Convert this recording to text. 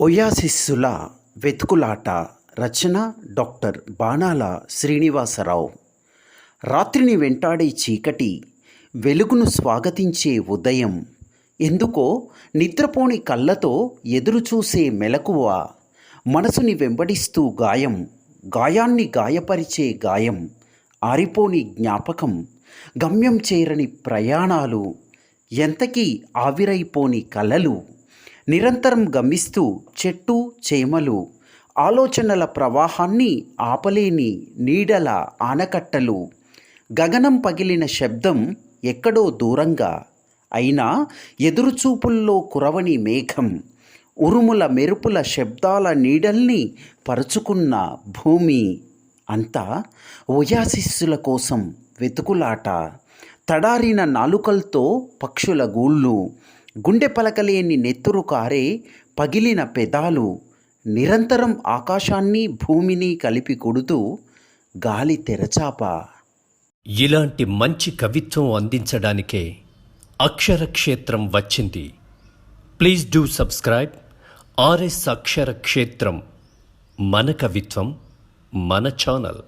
ఒయాసిస్సుల వెతుకులాట రచన doctor బాణాల శ్రీనివాసరావు. రాత్రిని వెంటాడే చీకటి వెలుగును స్వాగతించే ఉదయం. ఎందుకో నిద్రపోని కళ్ళతో ఎదురుచూసే మెలకువ మనసుని వెంబడిస్తూ గాయం గాయాన్ని గాయపరిచే గాయం ఆరిపోని జ్ఞాపకం గమ్యం చేరని ప్రయాణాలు ఎంతకీ ఆవిరైపోని కలలు. నిరంతరం గమిస్తూ చెట్టు చేమలు ఆలోచనల ప్రవాహాన్ని ఆపలేని నీడల ఆనకట్టలు. గగనం పగిలిన శబ్దం ఎక్కడో దూరంగా. అయినా ఎదురుచూపుల్లో కురవని మేఘం ఉరుముల మెరుపుల శబ్దాల నీడల్ని పరుచుకున్న భూమి. అంతా ఒయాసిస్సుల కోసం వెతుకులాట. తడారిన నాలుకలతో పక్షుల గూళ్ళు గుండె పలకలేని నెత్తురు కారే పగిలిన పెదాలు నిరంతరం ఆకాశాన్ని భూమిని కలిపి కొడుతూ గాలి తెరచాప. ఇలాంటి మంచి కవిత్వం అందించడానికే అక్షరక్షేత్రం వచ్చింది. Please do subscribe R S Aksharakshetram మన కవిత్వం మన ఛానల్.